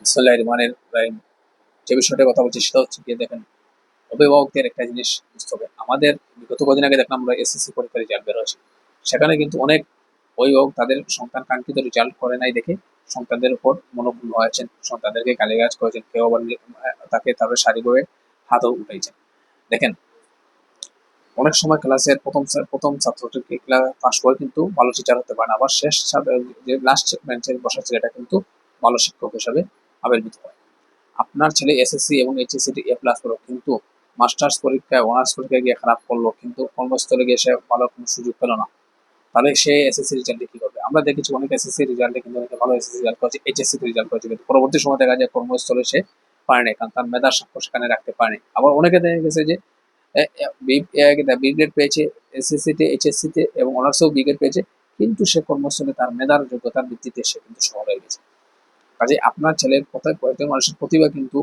বিসমুল্লাহ রহমানির রহিম। যে বিষয়টার কথা বলছি সেটা হচ্ছে গিয়ে দেখেন, অভিভাবকদের একটা জিনিস বুঝতে হবে। আমাদের বিগত কদিন আগে দেখলাম আমরা এসএসসি পরীক্ষার রেজাল্ট বের সেখানে কিন্তু অনেক অভিভাবক তাদের সন্তান কাঙ্ক্ষিত রেজাল্ট করে নাই দেখে সন্তানদের উপর মনোভূল হয়েছেন। সন্তানদেরকে গালিগালাজ করেছেন, কেউ আবার তাকে তারপরে শারীরিকভাবে হাতও উঠেছেন দেখেন, অনেক সময় ক্লাসের প্রথম প্রথম ছাত্রটিকে ক্লাস পাস করে কিন্তু ভালো টিচার হতে পারে না। আবার শেষ যে লাস্ট বেঞ্চের বসা ছেলেটা কিন্তু ভালো শিক্ষক হিসাবে আবির্ভূত হয় আপনার ছেলে এসএসসি এবং এইচএসসি এ প্লাস করো কিন্তু মাস্টার্স পরীক্ষায়, অনার্স পরীক্ষায় গিয়ে খারাপ করল, কিন্তু কর্মস্থলে গিয়ে সে ভালো কোনো সুযোগ পেল না। তাহলে সে এসএসসি রেজাল্টে কি করবে? আমরা দেখেছি অনেক এসএসসি রেজাল্টে কিন্তু অনেকে ভালো এসএসসি রেজাল্ট করেছে এইচএসসি রেজাল্ট করেছে, কিন্তু পরবর্তী সময় দেখা যায় কর্মস্থলে সে পারেনি কারণ তার মেধার সাক্ষ্য সেখানে রাখতে পারেনি আবার অনেকে দেখা গেছে যে বি গ্রেড পেয়েছে এসএসসি তে এইচএসসি তে এবং অনার্সেও বি গ্রেড পেয়েছে, কিন্তু সে কর্মস্থলে তার মেধার যোগ্যতার ভিত্তিতে সে কিন্তু সফল হয়ে গেছে। কাজে আপনার ছেলের কোথায় একজন মানুষের প্রতিভা কিন্তু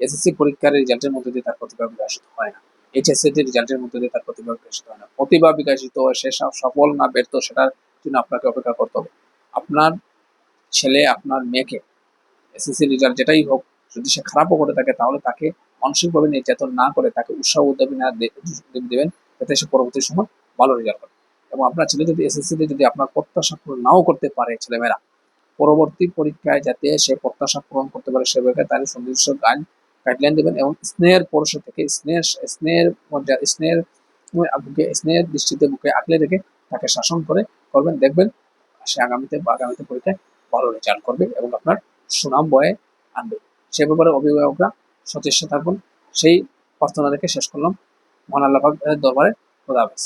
এসএসসি পরীক্ষার রেজাল্টের মধ্যে দিয়ে তার প্রতিভা বিকাশিত হয় না। এইচএসসি রেজাল্টের মধ্যে দিয়ে তার প্রতিভা বিকাশিত হয় না। প্রতিভা বিকাশিত সে সব সফল না ব্যর্থ, সেটার জন্য আপনাকে অপেক্ষা করতে হবে। আপনার ছেলে, আপনার মেয়েকে এসএসসি রেজাল্ট যেটাই হোক, যদি সে খারাপও করে থাকে, তাহলে তাকে মানসিকভাবে নির্যাতন না করে তাকে উৎসাহ উদ্যোগী না দেবেন যাতে সে পরবর্তী সময় ভালো রেজাল্ট করে এবং আপনার ছেলে যদি এসএসসি তে যদি আপনার প্রত্যাশা নাও করতে পারে, ছেলেমেয়েরা পরবর্তী পরীক্ষায় যাতে সে প্রত্যাশা পূরণ করতে পারে, সে ব্যাপারে তার সুনির্দিষ্ট গাইড গাইডলাইন দেবেন এবং স্নেহের পরশ থেকে স্নেহ স্নেহের মর্যাদা, স্নেহের বুকে স্নেহের দৃষ্টিতে বুকে আঁকলে রেখে তাকে শাসন করে করবেন। দেখবেন সে আগামীতে বা আগামীতে পরীক্ষায় ভালো রেজাল্ট করবে এবং আপনার সুনাম বয়ে আনবে। সে ব্যাপারে অভিভাবকরা সচেষ্ট থাকুন। সেই প্রার্থনা রেখে শেষ করলাম। মহান আল্লাহ দরবারে খোদা হাফেজ।